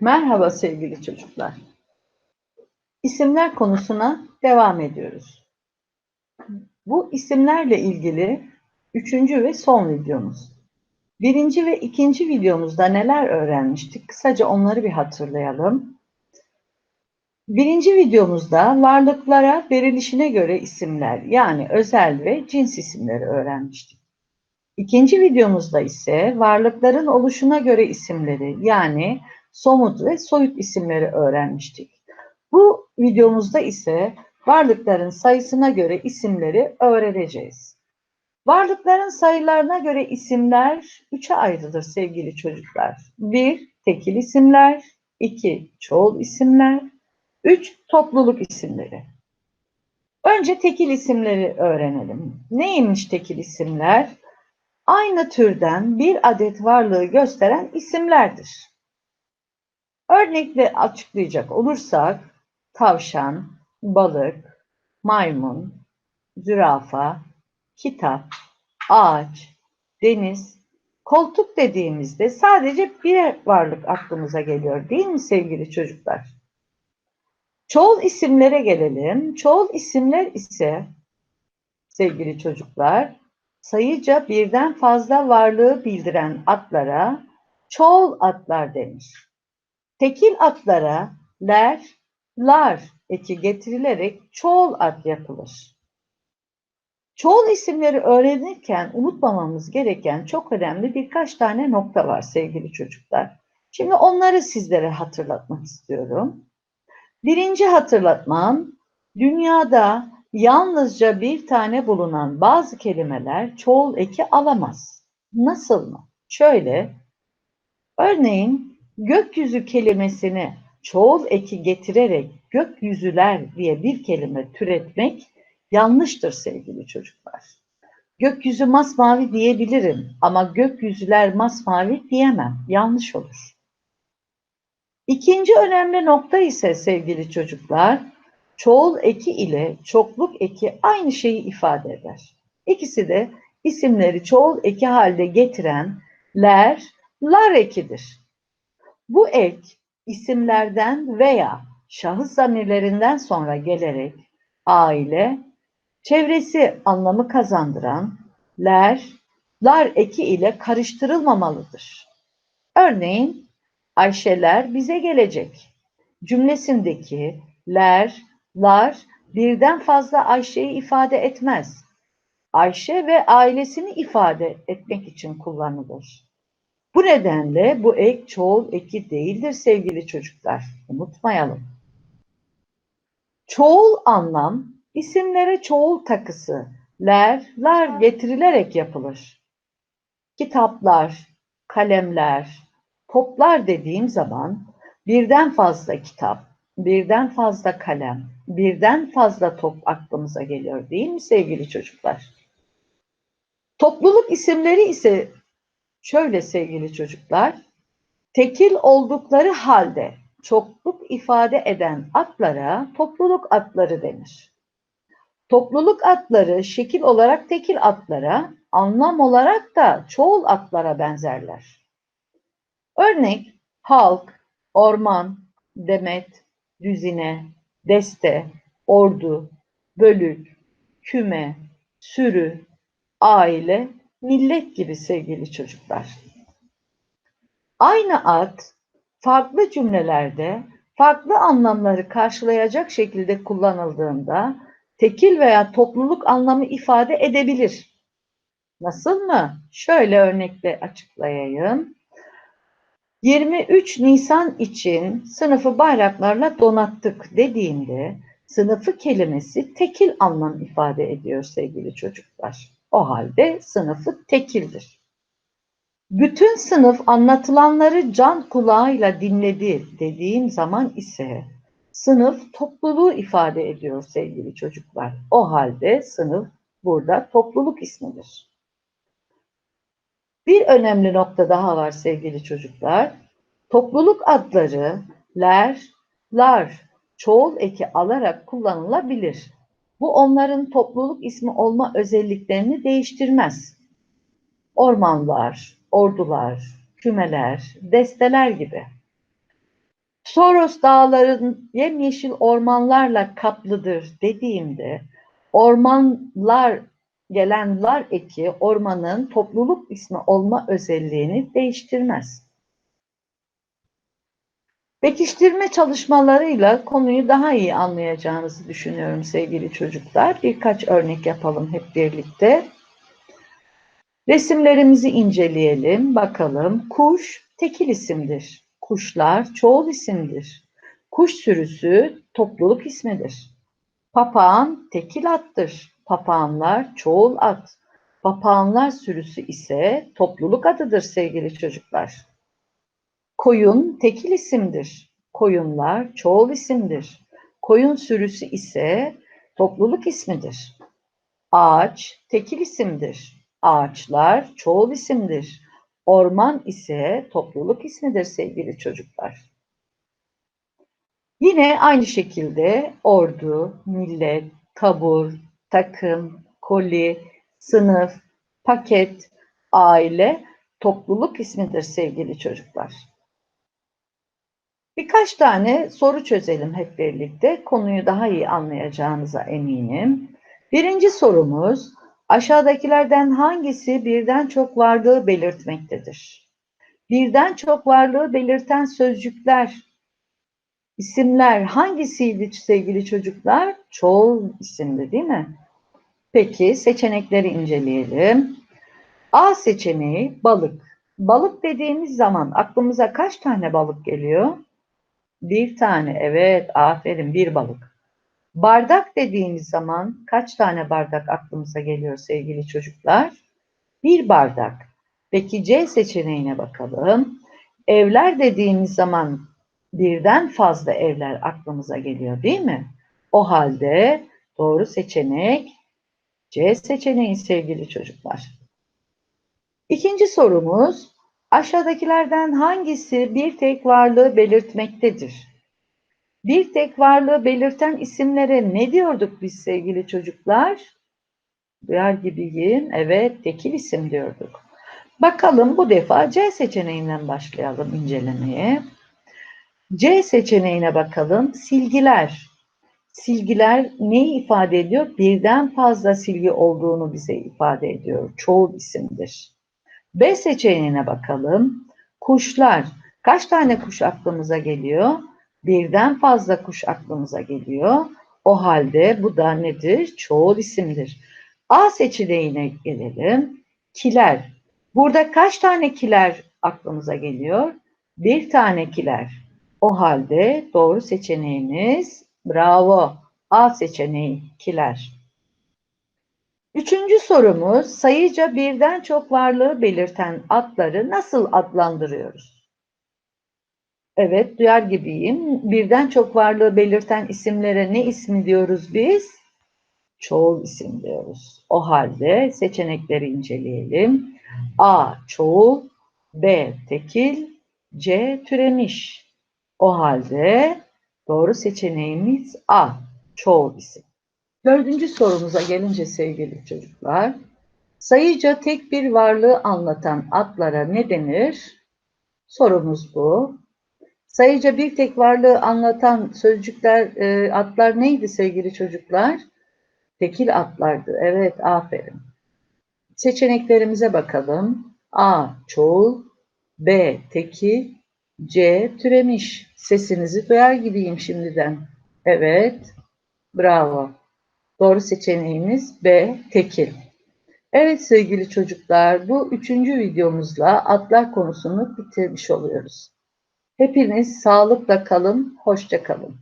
Merhaba sevgili çocuklar. İsimler konusuna devam ediyoruz. Bu isimlerle ilgili üçüncü ve son videomuz. Birinci ve ikinci videomuzda neler öğrenmiştik? Kısaca onları bir hatırlayalım. Birinci videomuzda varlıklara verilişine göre isimler yani özel ve cins isimleri öğrenmiştik. İkinci videomuzda ise varlıkların oluşuna göre isimleri yani somut ve soyut isimleri öğrenmiştik. Bu videomuzda ise varlıkların sayısına göre isimleri öğreneceğiz. Varlıkların sayılarına göre isimler üçe ayrılır sevgili çocuklar. Bir, tekil isimler, iki, çoğul isimler, üç, topluluk isimleri. Önce tekil isimleri öğrenelim. Neymiş tekil isimler? Aynı türden bir adet varlığı gösteren isimlerdir. Örnekle açıklayacak olursak tavşan, balık, maymun, zürafa, kitap, ağaç, deniz, koltuk dediğimizde sadece bir varlık aklımıza geliyor değil mi sevgili çocuklar? Çoğul isimlere gelelim. Çoğul isimler ise sevgili çocuklar sayıca birden fazla varlığı bildiren atlara çoğul atlar denir. Tekil atlara ler, lar eki getirilerek çoğul at yapılır. Çoğul isimleri öğrenirken unutmamamız gereken çok önemli birkaç tane nokta var sevgili çocuklar. Şimdi onları sizlere hatırlatmak istiyorum. Birinci hatırlatmam, dünyada yalnızca bir tane bulunan bazı kelimeler çoğul eki alamaz. Nasıl mı? Şöyle, örneğin gökyüzü kelimesini çoğul eki getirerek gökyüzüler diye bir kelime türetmek yanlıştır sevgili çocuklar. Gökyüzü masmavi diyebilirim ama gökyüzüler masmavi diyemem. Yanlış olur. İkinci önemli nokta ise sevgili çocuklar, çoğul eki ile çokluk eki aynı şeyi ifade eder. İkisi de isimleri çoğul eki halde getiren ler, lar ekidir. Bu ek isimlerden veya şahıs zamirlerinden sonra gelerek aile, çevresi anlamı kazandıran ler, lar eki ile karıştırılmamalıdır. Örneğin Ayşeler bize gelecek cümlesindeki ler, lar birden fazla Ayşe'yi ifade etmez. Ayşe ve ailesini ifade etmek için kullanılır. Bu nedenle bu ek çoğul eki değildir sevgili çocuklar. Unutmayalım. Çoğul anlam isimlere çoğul takısı, ler, lar getirilerek yapılır. Kitaplar, kalemler, toplar dediğim zaman birden fazla kitap, birden fazla kalem, birden fazla top aklımıza geliyor değil mi sevgili çocuklar? Topluluk isimleri ise şöyle sevgili çocuklar, tekil oldukları halde çokluk ifade eden atlara topluluk atları denir. Topluluk atları şekil olarak tekil atlara, anlam olarak da çoğul atlara benzerler. Örnek halk, orman, demet, düzine, deste, ordu, bölük, küme, sürü, aile, millet gibi sevgili çocuklar. Aynı at farklı cümlelerde farklı anlamları karşılayacak şekilde kullanıldığında tekil veya topluluk anlamı ifade edebilir. Nasıl mı? Şöyle örnekle açıklayayım. 23 Nisan için sınıfı bayraklarla donattık dediğinde sınıfı kelimesi tekil anlam ifade ediyor sevgili çocuklar. O halde sınıfı tekildir. Bütün sınıf anlatılanları can kulağıyla dinledi dediğim zaman ise sınıf topluluğu ifade ediyor sevgili çocuklar. O halde sınıf burada topluluk ismidir. Bir önemli nokta daha var sevgili çocuklar. Topluluk adları ler, lar, çoğul eki alarak kullanılabilir. Bu onların topluluk ismi olma özelliklerini değiştirmez. Ormanlar, ordular, kümeler, desteler gibi. Soros dağların yemyeşil ormanlarla kaplıdır dediğimde ormanlar gelen lar eki ormanın topluluk ismi olma özelliğini değiştirmez. Pekiştirme çalışmalarıyla konuyu daha iyi anlayacağınızı düşünüyorum sevgili çocuklar. Birkaç örnek yapalım hep birlikte. Resimlerimizi inceleyelim, bakalım. Kuş tekil isimdir. Kuşlar çoğul isimdir. Kuş sürüsü topluluk ismidir. Papağan tekil attır. Papağanlar çoğul at. Papağanlar sürüsü ise topluluk adıdır sevgili çocuklar. Koyun tekil isimdir. Koyunlar çoğul isimdir. Koyun sürüsü ise topluluk ismidir. Ağaç tekil isimdir. Ağaçlar çoğul isimdir. Orman ise topluluk ismidir sevgili çocuklar. Yine aynı şekilde ordu, millet, tabur, takım, koli, sınıf, paket, aile topluluk ismidir sevgili çocuklar. Birkaç tane soru çözelim hep birlikte. Konuyu daha iyi anlayacağınıza eminim. Birinci sorumuz, aşağıdakilerden hangisi birden çok varlığı belirtmektedir? Birden çok varlığı belirten sözcükler, isimler hangisiydi sevgili çocuklar? Çoğul isimdi değil mi? Peki seçenekleri inceleyelim. A seçeneği balık. Balık dediğimiz zaman aklımıza kaç tane balık geliyor? Bir tane, evet aferin bir balık. Bardak dediğimiz zaman kaç tane bardak aklımıza geliyor sevgili çocuklar? Bir bardak. Peki C seçeneğine bakalım. Evler dediğimiz zaman birden fazla evler aklımıza geliyor değil mi? O halde doğru seçenek C seçeneği sevgili çocuklar. İkinci sorumuz aşağıdakilerden hangisi bir tek varlığı belirtmektedir? Bir tek varlığı belirten isimlere ne diyorduk biz sevgili çocuklar? Duyar gibiyim. Evet, tekil isim diyorduk. Bakalım bu defa C seçeneğinden başlayalım incelemeye. C seçeneğine bakalım. Silgiler. Silgiler neyi ifade ediyor? Birden fazla silgi olduğunu bize ifade ediyor. Çoğul isimdir. B seçeneğine bakalım. Kuşlar. Kaç tane kuş aklımıza geliyor? Birden fazla kuş aklımıza geliyor. O halde bu da nedir? Çoğul isimdir. A seçeneğine gelelim. Kiler. Burada kaç tane kiler aklımıza geliyor? Bir tane kiler. O halde doğru seçeneğimiz bravo. A seçeneği kiler. Üçüncü sorumuz sayıca birden çok varlığı belirten atları nasıl adlandırıyoruz? Evet duyar gibiyim. Birden çok varlığı belirten isimlere ne ismi diyoruz biz? Çoğul isim diyoruz. O halde seçenekleri inceleyelim. A. Çoğul B. Tekil C. Türemiş. O halde doğru seçeneğimiz A. Çoğul isim. Dördüncü sorumuza gelince sevgili çocuklar, sayıca tek bir varlığı anlatan atlara ne denir? Sorumuz bu. Sayıca bir tek varlığı anlatan sözcükler, e, atlar neydi sevgili çocuklar? Tekil atlardı. Evet, aferin. Seçeneklerimize bakalım. A. Çoğul B. Tekil C. Türemiş. Sesinizi duyar gibiyim şimdiden. Evet. Bravo. Doğru seçeneğimiz B. Tekil. Evet sevgili çocuklar, bu üçüncü videomuzla atlar konusunu bitirmiş oluyoruz. Hepiniz sağlıkla kalın, hoşça kalın.